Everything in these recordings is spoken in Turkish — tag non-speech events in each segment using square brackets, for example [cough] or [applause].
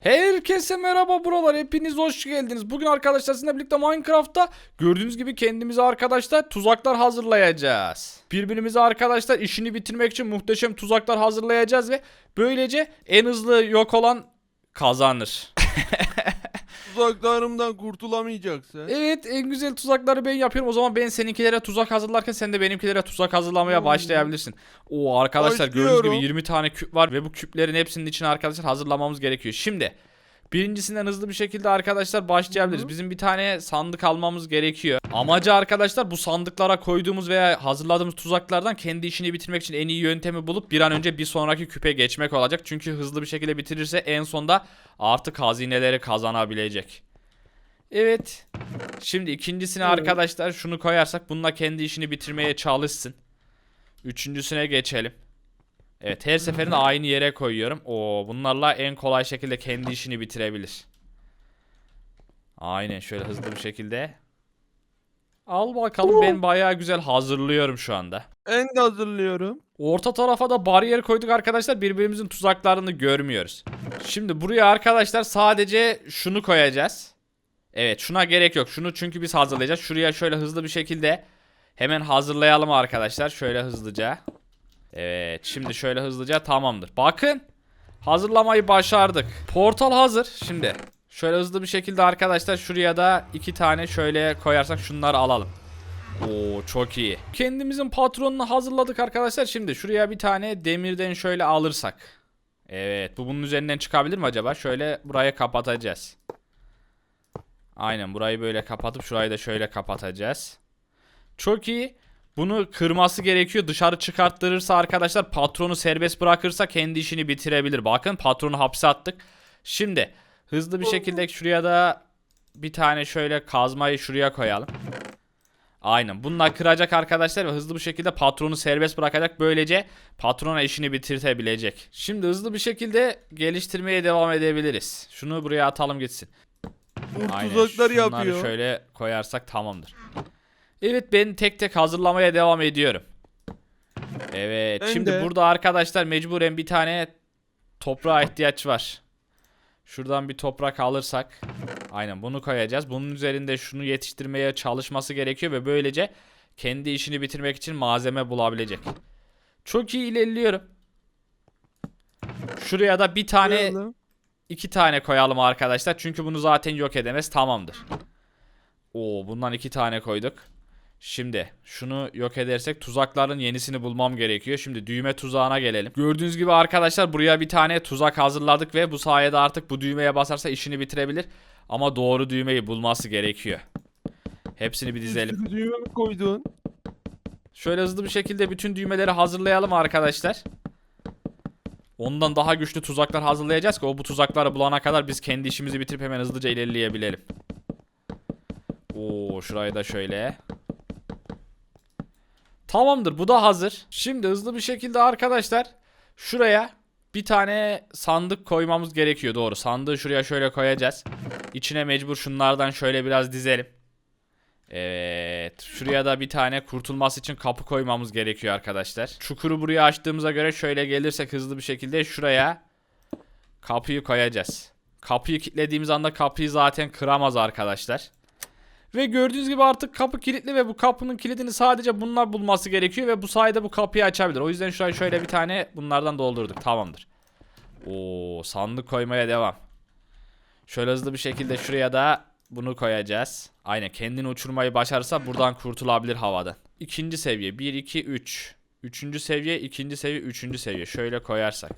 Herkese merhaba buralar hepiniz hoş geldiniz. Bugün arkadaşlar sizinle birlikte Minecraft'ta gördüğünüz gibi kendimize arkadaşlar tuzaklar hazırlayacağız. Birbirimize arkadaşlar işini bitirmek için muhteşem tuzaklar hazırlayacağız ve böylece en hızlı yok olan kazanır. [laughs] Tuzaklarımdan kurtulamayacaksın. Evet en güzel tuzakları ben yapıyorum. O zaman ben seninkilere tuzak hazırlarken sen de benimkilere tuzak hazırlamaya başlayabilirsin. O arkadaşlar gördüğünüz gibi Başlıyorum. 20 tane küp var ve bu küplerin hepsinin içine arkadaşlar hazırlamamız gerekiyor. Şimdi birincisinden hızlı bir şekilde arkadaşlar başlayabiliriz. Bizim bir tane sandık almamız gerekiyor. Amacı arkadaşlar bu sandıklara koyduğumuz veya hazırladığımız tuzaklardan kendi işini bitirmek için en iyi yöntemi bulup bir an önce bir sonraki küpe geçmek olacak. Çünkü hızlı bir şekilde bitirirse en sonda artık hazineleri kazanabilecek. Evet. Şimdi ikincisine Evet. arkadaşlar şunu koyarsak bununla kendi işini bitirmeye çalışsın. Üçüncüsüne geçelim. Evet her seferinde aynı yere koyuyorum. Oo bunlarla en kolay şekilde kendi işini bitirebilir. Aynen şöyle hızlı bir şekilde. Al bakalım ben bayağı güzel hazırlıyorum şu anda. En de hazırlıyorum. Orta tarafa da bariyer koyduk arkadaşlar. Birbirimizin tuzaklarını görmüyoruz. Şimdi buraya arkadaşlar sadece şunu koyacağız. Evet şuna gerek yok. Şunu çünkü biz hazırlayacağız. Şuraya şöyle hızlı bir şekilde hemen hazırlayalım arkadaşlar. Şöyle hızlıca. Evet şimdi şöyle hızlıca tamamdır. Bakın hazırlamayı başardık. Portal hazır. Şimdi şöyle hızlı bir şekilde arkadaşlar şuraya da iki tane şöyle koyarsak şunları alalım. Oo çok iyi. Kendimizin patronunu hazırladık arkadaşlar. Şimdi şuraya bir tane demirden şöyle alırsak. Evet bu bunun üzerinden çıkabilir mi acaba? Şöyle burayı kapatacağız. Aynen burayı böyle kapatıp şurayı da şöyle kapatacağız. Çok iyi. Bunu kırması gerekiyor. Dışarı çıkarttırırsa arkadaşlar patronu serbest bırakırsa kendi işini bitirebilir. Bakın patronu hapse attık. Şimdi hızlı bir şekilde şuraya da bir tane şöyle kazmayı şuraya koyalım. Aynen. Bunlar kıracak arkadaşlar ve hızlı bir şekilde patronu serbest bırakacak. Böylece patrona işini bitirtebilecek. Şimdi hızlı bir şekilde geliştirmeye devam edebiliriz. Şunu buraya atalım gitsin. Aynen. tuzaklar Şunları yapıyor. şöyle koyarsak tamamdır. Evet ben tek tek hazırlamaya devam ediyorum. Evet. Ben şimdi de. burada arkadaşlar mecburen bir tane toprağa ihtiyaç var. Şuradan bir toprak alırsak. Aynen bunu koyacağız. Bunun üzerinde şunu yetiştirmeye çalışması gerekiyor ve böylece kendi işini bitirmek için malzeme bulabilecek. Çok iyi ilerliyorum. Şuraya da bir tane Koyalım. iki tane koyalım arkadaşlar. Çünkü bunu zaten yok edemez. Tamamdır. Oo bundan iki tane koyduk. Şimdi şunu yok edersek tuzakların yenisini bulmam gerekiyor. Şimdi düğme tuzağına gelelim. Gördüğünüz gibi arkadaşlar buraya bir tane tuzak hazırladık ve bu sayede artık bu düğmeye basarsa işini bitirebilir. Ama doğru düğmeyi bulması gerekiyor. Hepsini bir dizelim. Üstüne düğme mi koydun? Şöyle hızlı bir şekilde bütün düğmeleri hazırlayalım arkadaşlar. Ondan daha güçlü tuzaklar hazırlayacağız ki o bu tuzakları bulana kadar biz kendi işimizi bitirip hemen hızlıca ilerleyebilelim. Oo şurayı da şöyle. Tamamdır bu da hazır. Şimdi hızlı bir şekilde arkadaşlar şuraya bir tane sandık koymamız gerekiyor doğru. Sandığı şuraya şöyle koyacağız. İçine mecbur şunlardan şöyle biraz dizelim. Evet. Şuraya da bir tane kurtulması için kapı koymamız gerekiyor arkadaşlar. Çukuru buraya açtığımıza göre şöyle gelirsek hızlı bir şekilde şuraya kapıyı koyacağız. Kapıyı kilitlediğimiz anda kapıyı zaten kıramaz arkadaşlar. Ve gördüğünüz gibi artık kapı kilitli ve bu kapının kilidini sadece bunlar bulması gerekiyor ve bu sayede bu kapıyı açabilir. O yüzden şuraya şöyle bir tane bunlardan doldurduk. Tamamdır. Oo sandık koymaya devam. Şöyle hızlı bir şekilde şuraya da bunu koyacağız. Aynen kendini uçurmayı başarırsa buradan kurtulabilir havadan. İkinci seviye 1 2 3. Üçüncü seviye, ikinci seviye, üçüncü seviye. Şöyle koyarsak.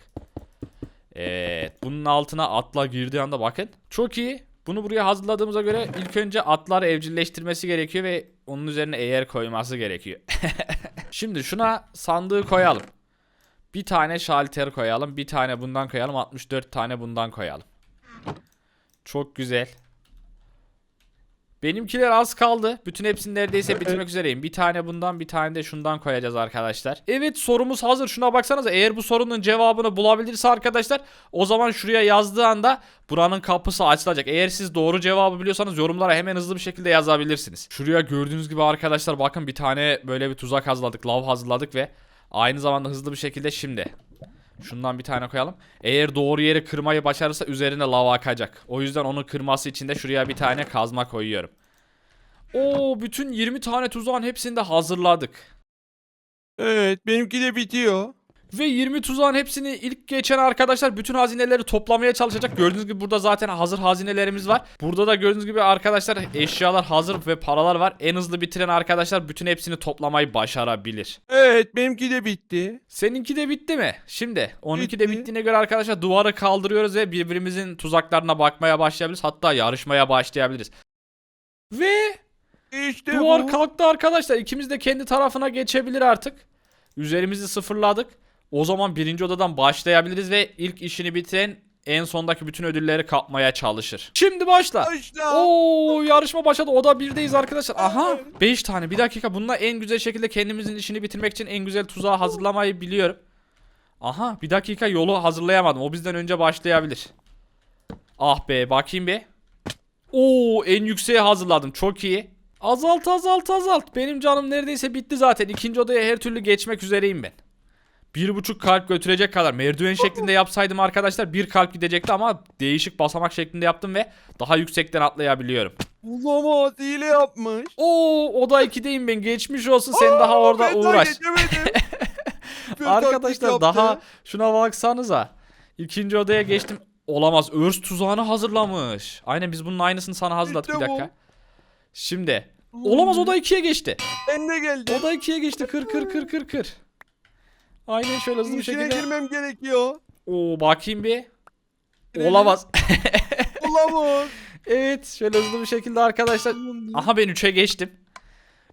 Evet. Bunun altına atla girdiği anda bakın. Çok iyi. Bunu buraya hazırladığımıza göre ilk önce atları evcilleştirmesi gerekiyor ve onun üzerine eğer koyması gerekiyor. [laughs] Şimdi şuna sandığı koyalım. Bir tane şalter koyalım. Bir tane bundan koyalım. 64 tane bundan koyalım. Çok güzel. Benimkiler az kaldı. Bütün hepsini neredeyse bitirmek üzereyim. Bir tane bundan bir tane de şundan koyacağız arkadaşlar. Evet sorumuz hazır. Şuna baksanıza eğer bu sorunun cevabını bulabilirse arkadaşlar o zaman şuraya yazdığı anda buranın kapısı açılacak. Eğer siz doğru cevabı biliyorsanız yorumlara hemen hızlı bir şekilde yazabilirsiniz. Şuraya gördüğünüz gibi arkadaşlar bakın bir tane böyle bir tuzak hazırladık. Lav hazırladık ve aynı zamanda hızlı bir şekilde şimdi Şundan bir tane koyalım. Eğer doğru yeri kırmayı başarırsa üzerine lava akacak. O yüzden onu kırması için de şuraya bir tane kazma koyuyorum. Oo bütün 20 tane tuzağın hepsini de hazırladık. Evet benimki de bitiyor. Ve 20 tuzağın hepsini ilk geçen arkadaşlar bütün hazineleri toplamaya çalışacak. Gördüğünüz gibi burada zaten hazır hazinelerimiz var. Burada da gördüğünüz gibi arkadaşlar eşyalar hazır ve paralar var. En hızlı bitiren arkadaşlar bütün hepsini toplamayı başarabilir. Evet benimki de bitti. Seninki de bitti mi? Şimdi 12 de Bitti. bittiğine göre arkadaşlar duvarı kaldırıyoruz ve birbirimizin tuzaklarına bakmaya başlayabiliriz. Hatta yarışmaya başlayabiliriz. Ve İşte duvar bu. kalktı arkadaşlar. İkimiz de kendi tarafına geçebilir artık. Üzerimizi sıfırladık. O zaman birinci odadan başlayabiliriz ve ilk işini bitiren en sondaki bütün ödülleri kapmaya çalışır. Şimdi başla. Başla. Oo yarışma başladı. Oda birdeyiz arkadaşlar. Aha Evet. 5 tane. Bir dakika. Bununla en güzel şekilde kendimizin işini bitirmek için en güzel tuzağı hazırlamayı biliyorum. Aha bir dakika yolu hazırlayamadım. O bizden önce başlayabilir. Ah be bakayım bir. Oo en yükseğe hazırladım. Çok iyi. Azalt azalt azalt. Benim canım neredeyse bitti zaten. İkinci odaya her türlü geçmek üzereyim ben. Bir buçuk kalp götürecek kadar merdiven şeklinde yapsaydım arkadaşlar bir kalp gidecekti ama değişik basamak şeklinde yaptım ve daha yüksekten atlayabiliyorum. Olamaz hile yapmış. Oo oda 2'deyim ben geçmiş olsun sen daha orada uğraş. [laughs] Arkadaşlar daha şuna baksanıza. İkinci odaya geçtim. Olamaz örs tuzağını hazırlamış. Aynen biz bunun aynısını sana hazırladık bir dakika. Şimdi. Olamaz oda 2'ye geçti. Ben de geldim. Oda 2'ye geçti kır kır kır kır kır. Aynen şöyle hızlı bir İçine şekilde. girmem gerekiyor. Oo bakayım bir. Girelim. Olamaz. [laughs] Olamaz. evet şöyle hızlı bir şekilde arkadaşlar. Aha ben 3'e geçtim.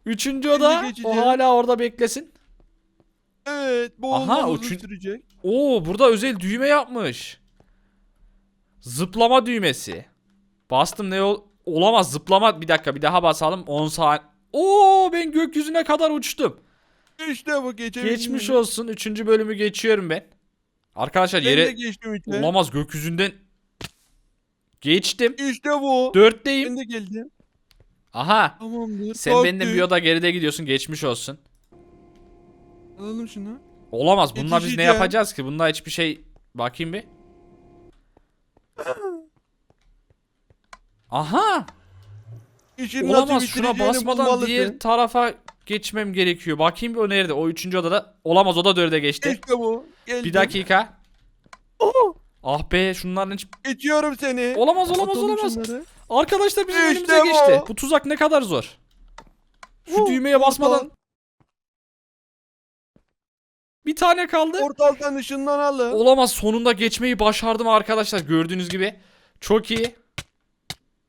Üçüncü oda o geçeceğim. hala orada beklesin. Evet bu Aha, o uzun çün- sürecek. Oo burada özel düğme yapmış. Zıplama düğmesi. Bastım ne ol olamaz zıplama bir dakika bir daha basalım 10 saat. Oo ben gökyüzüne kadar uçtum. İşte bu geçebildim. Geçmiş olsun 3. bölümü geçiyorum ben. Arkadaşlar Ben de yere geçtim olamaz gökyüzünden geçtim. İşte bu. 4'teyim. Ben de geldim. Aha. Tamamdır. Sen benden bir oda geride gidiyorsun geçmiş olsun. Alalım şunu. Olamaz. Bununla biz ne Yetişeceğim. yapacağız ki? Bunda hiçbir şey... Bakayım bir. [laughs] Aha! İşin nasıl Olamaz. Şuna bitireceğini basmadan bulmalısın. diğer tarafa geçmem gerekiyor. Bakayım bir o nerede? O üçüncü odada. Olamaz o da dörde geçti. İşte bu. Geldim. Bir dakika. Oh, Ah be şunların hiç... geçiyorum seni. Olamaz olamaz Atalım olamaz. şunları. Arkadaşlar bizim İşte önümüze bu. geçti. Bu tuzak ne kadar zor. Şu Uh, düğmeye basmadan bir tane kaldı. Portaldan ışınlanalım. Olamaz sonunda geçmeyi başardım arkadaşlar gördüğünüz gibi. Çok iyi.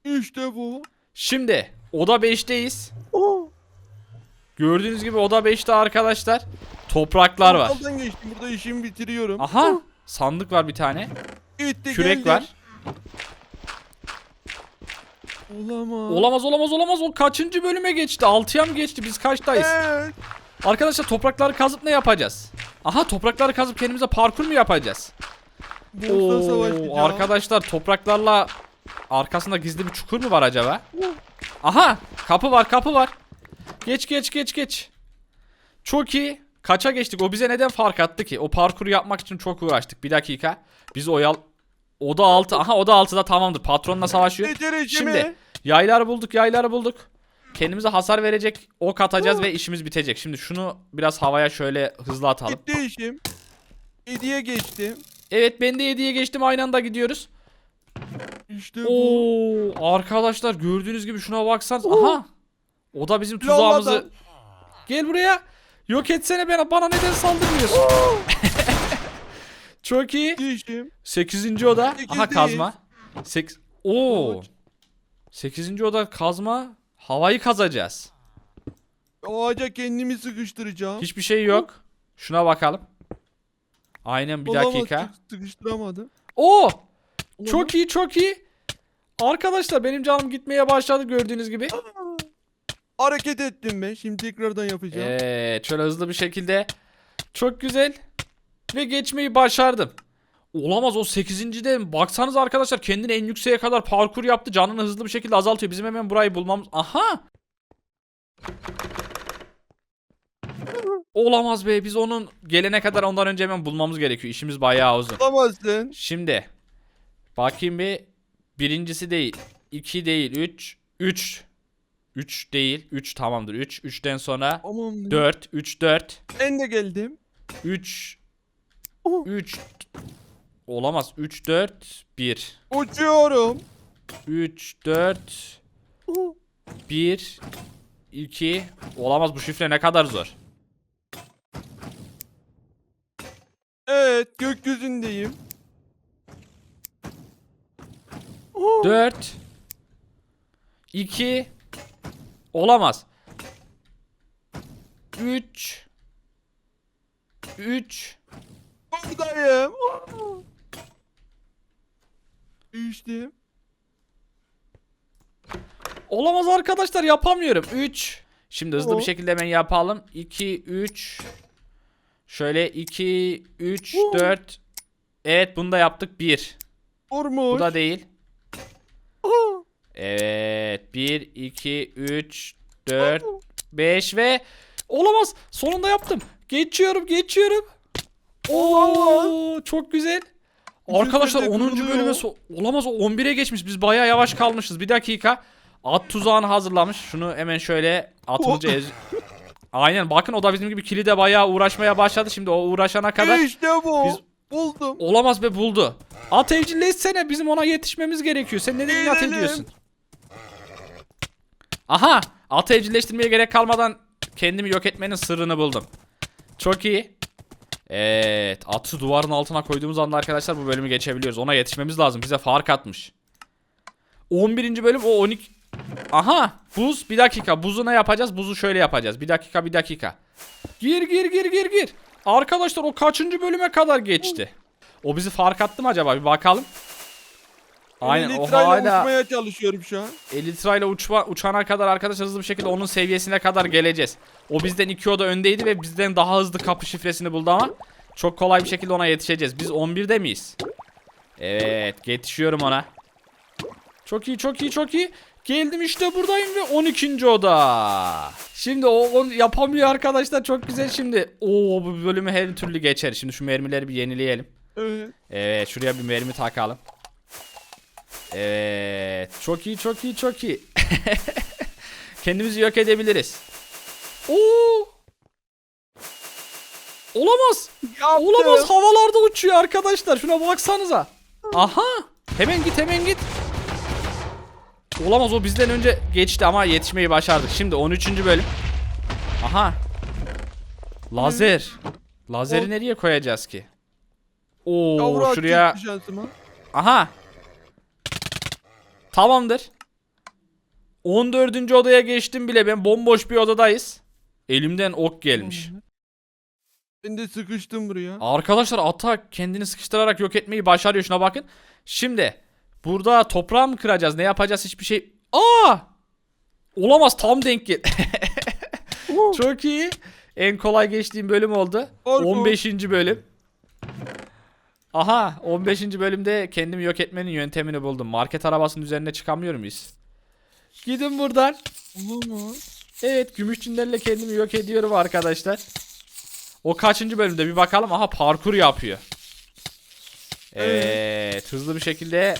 İşte bu. Şimdi oda 5'teyiz. Oh, Gördüğünüz gibi oda 5'te arkadaşlar. Topraklar var. Portaldan geçtim. Burada işimi bitiriyorum. Aha sandık var bir tane. Gitti Kürek geldim. var. Olamaz. Olamaz olamaz olamaz o kaçıncı bölüme geçti? 6'ya mı geçti? Biz kaçtayız? Evet. Arkadaşlar toprakları kazıp ne yapacağız? Aha toprakları kazıp kendimize parkur mu yapacağız? Oo, arkadaşlar topraklarla arkasında gizli bir çukur mu var acaba? Aha kapı var kapı var. Geç geç geç geç. Çok iyi. Kaça geçtik? O bize neden fark attı ki? O parkuru yapmak için çok uğraştık. Bir dakika. Biz oyal... Oda 6. Aha oda 6'da tamamdır. Patronla savaşıyor. Şimdi yayları bulduk yayları bulduk. Kendimize hasar verecek ok atacağız ve işimiz bitecek. Şimdi şunu biraz havaya şöyle hızlı atalım. Bitti işim. Hediye geçtim. Evet ben de 7'ye geçtim aynı anda gidiyoruz. İşte bu. Oo arkadaşlar gördüğünüz gibi şuna baksanız. Aha. O da bizim tuzağımızı. Lavadan. Gel buraya. Yok etsene bana bana neden saldırmıyorsun? Çok iyi. Bitti işim. 8. oda. Aha Sekizdeyiz. kazma. 8 Oo. Ağaç. 8. oda kazma. Havayı kazacağız. Ağaca kendimi sıkıştıracağım. Hiçbir şey yok. Şuna bakalım. Aynen bir Olamaz, dakika. sık- Sıkıştıramadım. Oo! Çok iyi çok iyi. Arkadaşlar benim canım gitmeye başladı gördüğünüz gibi. Hareket ettim ben. Şimdi tekrardan yapacağım. Evet şöyle hızlı bir şekilde. Çok güzel. Ve geçmeyi başardım. Olamaz o 8. baksanız arkadaşlar kendini en yükseğe kadar parkur yaptı. Canını hızlı bir şekilde azaltıyor. Bizim hemen burayı bulmamız. Aha! Olamaz be biz onun gelene kadar ondan önce hemen bulmamız gerekiyor. İşimiz bayağı uzun. Bulamazsın. Şimdi bakayım bir birincisi değil. 2 değil 3. 3. 3 değil. 3 tamamdır. 3. 3'ten sonra Aman. 4. 3 4. Ben de geldim. 3 Oh. 3 Olamaz. 3 4 1. Uçuyorum. 3 4 Oh. 1 2 Olamaz bu şifre ne kadar zor. Evet gökyüzündeyim. Oh. 4 2 Olamaz. 3 3 Buradayım. Oh. Düştüm. Olamaz arkadaşlar yapamıyorum. 3 Şimdi hızlı bir Oo. şekilde hemen yapalım. 2 3 Şöyle 2 3 Oo. 4 Evet bunu da yaptık. 1 Vurmuş. Bu da değil. Evet 1 2 3 4 5 ve olamaz. Sonunda yaptım. Geçiyorum, geçiyorum. Oo, çok güzel. Arkadaşlar Güzel 10. kırılıyor. bölüme so- olamaz o 11'e geçmiş. Biz bayağı yavaş kalmışız. Bir dakika. At tuzağını hazırlamış. Şunu hemen şöyle atımızı ez. Aynen bakın o da bizim gibi kilide bayağı uğraşmaya başladı. Şimdi o uğraşana kadar İşte bu. Biz- Buldum. olamaz be buldu. At evcilleşsene bizim ona yetişmemiz gerekiyor. Sen neden inat Eğlenelim. ediyorsun? Aha at evcilleştirmeye gerek kalmadan kendimi yok etmenin sırrını buldum. Çok iyi. Evet atı duvarın altına koyduğumuz anda arkadaşlar bu bölümü geçebiliyoruz. Ona yetişmemiz lazım. Bize fark atmış. 11. bölüm o 12. Aha buz bir dakika buzu ne yapacağız? Buzu şöyle yapacağız. Bir dakika bir dakika. Gir gir gir gir gir. Arkadaşlar o kaçıncı bölüme kadar geçti? O bizi fark attı mı acaba? Bir bakalım. Aynen o hala uçmaya çalışıyorum şu an. Elytra ile uçma, uçana kadar arkadaşlar hızlı bir şekilde onun seviyesine kadar geleceğiz. O bizden 2 oda öndeydi ve bizden daha hızlı kapı şifresini buldu ama çok kolay bir şekilde ona yetişeceğiz. Biz 11'de miyiz? Evet yetişiyorum ona. Çok iyi çok iyi çok iyi. Geldim işte buradayım ve 12. oda. Şimdi o onu yapamıyor arkadaşlar çok güzel şimdi. Oo bu bölümü her türlü geçer. Şimdi şu mermileri bir yenileyelim. Evet. Evet şuraya bir mermi takalım. Evet çok iyi çok iyi çok iyi. [laughs] Kendimizi yok edebiliriz. Oo! Olamaz. Yaptım. Olamaz havalarda uçuyor arkadaşlar. Şuna baksanıza. Aha. Hemen git hemen git. Olamaz o bizden önce geçti ama yetişmeyi başardık. Şimdi 13. bölüm. Aha. Lazer. Lazeri O- nereye koyacağız ki? Oo şuraya. Aha. Tamamdır. 14. odaya geçtim bile ben bomboş bir odadayız. Elimden ok gelmiş. Ben de sıkıştım buraya. Arkadaşlar ata kendini sıkıştırarak yok etmeyi başarıyor şuna bakın. Şimdi burada toprağı mı kıracağız ne yapacağız hiçbir şey. Aa! Olamaz tam denk gel. [laughs] Çok iyi. En kolay geçtiğim bölüm oldu. Parkur. 15. bölüm. Aha 15. bölümde kendimi yok etmenin yöntemini buldum. Market arabasının üzerine çıkamıyor muyuz? Gidin buradan. Evet gümüşçinlerle kendimi yok ediyorum arkadaşlar. O kaçıncı bölümde bir bakalım. Aha parkur yapıyor. Evet hızlı bir şekilde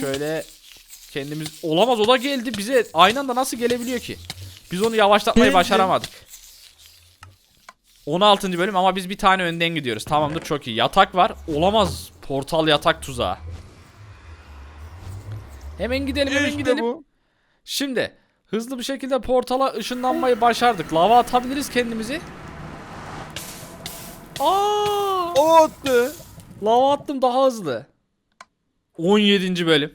şöyle kendimiz olamaz o da geldi bize aynı anda nasıl gelebiliyor ki? Biz onu yavaşlatmayı başaramadık. 16. bölüm ama biz bir tane önden gidiyoruz. Tamamdır çok iyi. Yatak var. Olamaz. Portal yatak tuzağı. Hemen gidelim hemen İşte gidelim. bu. Şimdi hızlı bir şekilde portala ışınlanmayı başardık. Lava atabiliriz kendimizi. Aa! O attı. Lava attım daha hızlı. 17. bölüm.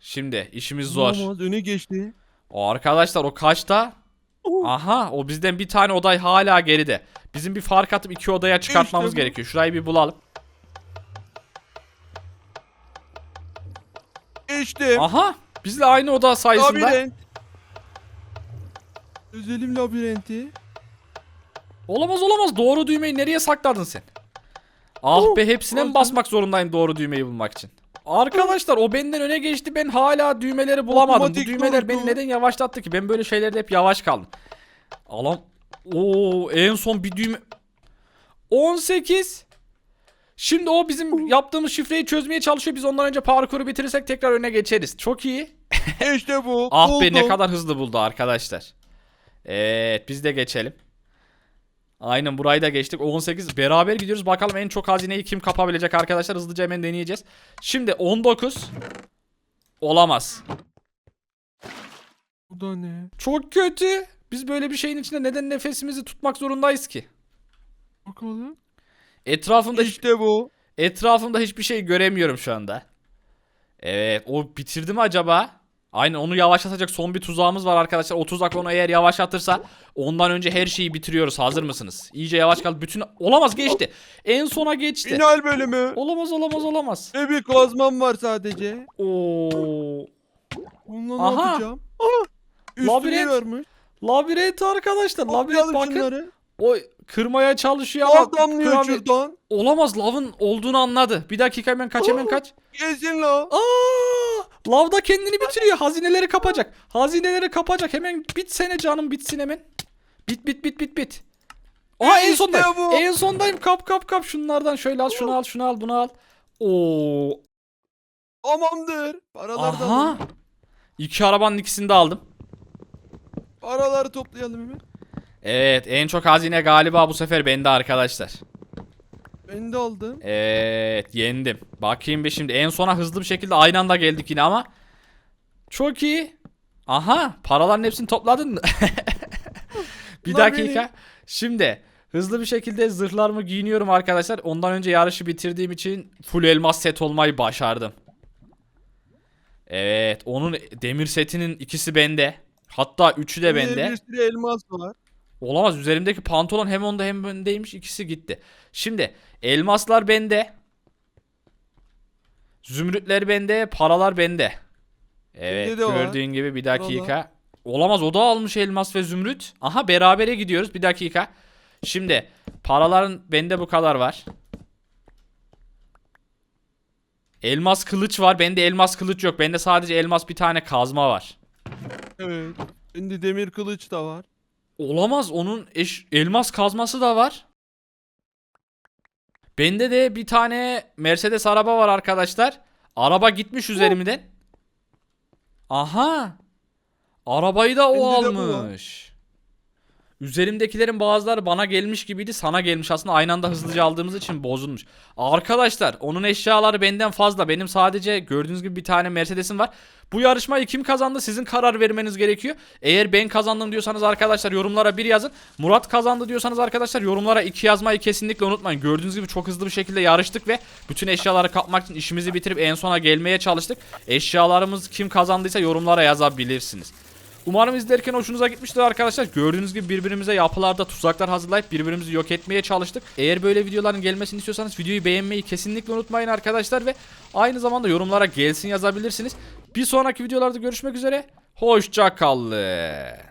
Şimdi işimiz zor. Olamaz öne geçti. O arkadaşlar o kaçta? Aha o bizden bir tane oday hala geride. Bizim bir fark atıp iki odaya çıkartmamız İşte bu. gerekiyor. Şurayı bir bulalım. Geçtim. Aha bizle aynı oda sayısında. Labirent. Özelim labirenti. Olamaz olamaz. Doğru düğmeyi nereye sakladın sen? Ah Oh, be hepsine mi basmak zorundayım doğru düğmeyi bulmak için? Arkadaşlar o benden öne geçti. Ben hala düğmeleri bulamadım. Otomatik Bu düğmeler durdu. beni neden yavaşlattı ki? Ben böyle şeylerde hep yavaş kaldım. Alam Oo en son bir düğme 18 Şimdi o bizim yaptığımız şifreyi çözmeye çalışıyor. Biz ondan önce parkuru bitirirsek tekrar öne geçeriz. Çok iyi. [laughs] İşte bu. Ah be ne buldum. kadar hızlı buldu arkadaşlar. Evet biz de geçelim. Aynen burayı da geçtik. 18 beraber gidiyoruz. Bakalım en çok hazineyi kim kapabilecek arkadaşlar. Hızlıca hemen deneyeceğiz. Şimdi 19 olamaz. Bu da ne? Çok kötü. Biz böyle bir şeyin içinde neden nefesimizi tutmak zorundayız ki? Bakalım. Etrafımda İşte bu. etrafımda hiçbir şey göremiyorum şu anda. Evet, o bitirdi mi acaba? Aynen onu yavaşlatacak son bir tuzağımız var arkadaşlar. O tuzak onu eğer yavaşlatırsa ondan önce her şeyi bitiriyoruz. Hazır mısınız? İyice yavaş kal. Bütün olamaz geçti. En sona geçti. Final bölümü. Olamaz olamaz olamaz. Ne bir kazmam var sadece. Oo. Bununla ne Aha. yapacağım? Aha. Üstüne Labirent. vermiş. Labirent arkadaşlar. Labirent bakın. şunları. O kırmaya çalışıyor ama Lav damlıyor kurabiye- şuradan. Olamaz lavın olduğunu anladı. Bir dakika hemen kaç hemen kaç. Kesin la. Aa! Lav da kendini bitiriyor. Hazineleri kapacak. Hazineleri kapacak. Hemen bitsene canım bitsin hemen. Bit bit bit bit bit. Aa en İşte sondayım. bu. En sondayım. Kap kap kap şunlardan şöyle al şunu al şunu al bunu al. Oo. Tamamdır. Paralar da Aha. İki arabanın ikisini de aldım. Paraları toplayalım hemen. Evet en çok hazine galiba bu sefer bende arkadaşlar. Ben de aldım. Evet yendim. Bakayım bir şimdi en sona hızlı bir şekilde aynı anda geldik yine ama. Çok iyi. Aha paraların hepsini topladın mı? [laughs] bir dakika. Şimdi hızlı bir şekilde zırhlarımı giyiniyorum arkadaşlar. Ondan önce yarışı bitirdiğim için full elmas set olmayı başardım. Evet onun demir setinin ikisi bende. Hatta üçü de Bende. Bir sürü elmas var. Olamaz. Üzerimdeki pantolon hem onda hem bendeymiş. İkisi gitti. Şimdi elmaslar bende. Zümrütler bende. Paralar bende. Evet Bende de gördüğün gibi bir dakika. Olamaz o da almış elmas ve zümrüt. Aha berabere gidiyoruz bir dakika. Şimdi paraların bende bu kadar var. Elmas kılıç var. Bende elmas kılıç yok. Bende sadece elmas bir tane kazma var. Evet. Bende demir kılıç da var. Olamaz onun eş, elmas kazması da var. Bende de bir tane Mercedes araba var arkadaşlar. Araba gitmiş üzerimden. Aha. Arabayı da o Bende de bu var. almış. Üzerimdekilerin bazıları bana gelmiş gibiydi sana gelmiş aslında aynı anda hızlıca aldığımız için bozulmuş. Arkadaşlar onun eşyaları benden fazla benim sadece gördüğünüz gibi bir tane Mercedes'im var. Bu yarışmayı kim kazandı sizin karar vermeniz gerekiyor. Eğer ben kazandım diyorsanız arkadaşlar yorumlara bir yazın. Murat kazandı diyorsanız arkadaşlar yorumlara iki yazmayı kesinlikle unutmayın. Gördüğünüz gibi çok hızlı bir şekilde yarıştık ve bütün eşyaları kapmak için işimizi bitirip en sona gelmeye çalıştık. Eşyalarımız kim kazandıysa yorumlara yazabilirsiniz. Umarım izlerken hoşunuza gitmiştir arkadaşlar. Gördüğünüz gibi birbirimize yapılarda tuzaklar hazırlayıp birbirimizi yok etmeye çalıştık. Eğer böyle videoların gelmesini istiyorsanız videoyu beğenmeyi kesinlikle unutmayın arkadaşlar ve aynı zamanda yorumlara gelsin yazabilirsiniz. Bir sonraki videolarda görüşmek üzere. Hoşça kalın.